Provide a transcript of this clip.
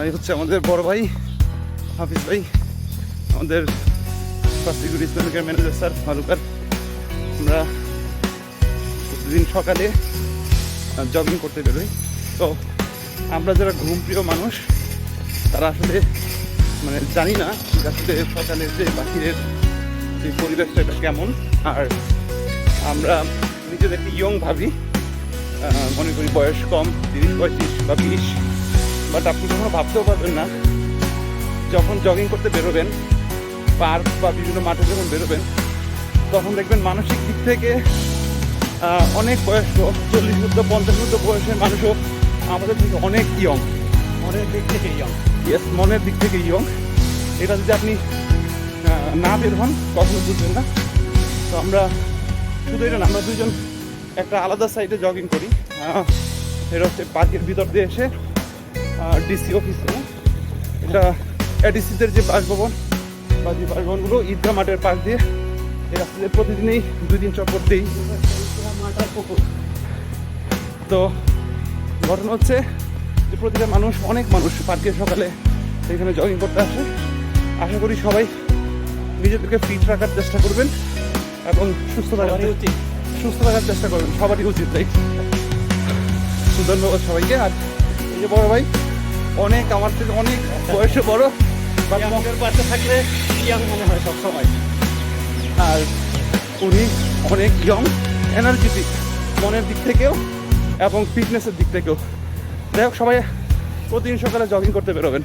এই হচ্ছে আমাদের বড় ভাই, হাফিজ ভাই, আমাদের ফার্স্ট ইসলামিকের ম্যানেজার স্যার ফারুকার আমরা প্রতিদিন সকালে জগিং করতে বেরোই। তো আমরা যারা ঘুম প্রিয় মানুষ, তারা আসলে মানে জানি না যে আসলে সকালের যে বাহিরের যে পরিবেশটা এটা কেমন। আর আমরা নিজেদেরকে ইয়ং ভাবি মনে করি বয়স কম, তিরিশ পঁয়ত্রিশ বা বিশ। বাট আপনি কখনো ভাবতেও পারবেন না যখন জগিং করতে বেরোবেন পার্ক বা বিভিন্ন মাঠে যখন বেরোবেন তখন দেখবেন মানসিক দিক থেকে অনেক বয়স্ক চল্লিশ মধ্য পঞ্চাশ মধ্য বয়সের মানুষও আমাদের থেকে অনেক ইয়ং অনেক দিক থেকে ইয়ং ইয়েস মনের দিক থেকে ইয়ং এটা যদি আপনি না বের হন কখনো বুঝবেন না। তো আমরা শুধু এটা না আমরা দুজন একটা আলাদা সাইডে জগিং করি। এটা হচ্ছে পার্কের ভিতর দিয়ে এসে ডিসি অফিসে এটা এডিসিদের যে বাসভবন বা যে বাসভবনগুলো ঈদগাহ মাঠের পাশ দিয়ে। এই রাস্তা দিয়ে প্রতিদিনই দুই দিন চক্কর দিই। তো ঘটনা হচ্ছে যে প্রতিটা মানুষ অনেক মানুষ পার্কে সকালে এখানে জগিং করতে আসে। আশা করি সবাই নিজেদেরকে ফিট রাখার চেষ্টা করবেন এবং সুস্থ থাকার উচিত। সুস্থ থাকার চেষ্টা করবেন। সবারই উচিত তাই ধন্যবাদ সবাইকে। আর এই যে বড় ভাই অনেক আমার থেকে অনেক বয়সে বড় বাট পাশে থাকলে ইয়াং মনে হয় সবসময়। আর উনি অনেক ইয়ং এনার্জেটিক মনের দিক থেকেও এবং ফিটনেসের দিক থেকেও। যাই হোক সবাই প্রতিদিন সকালে জগিং করতে বেরোবেন।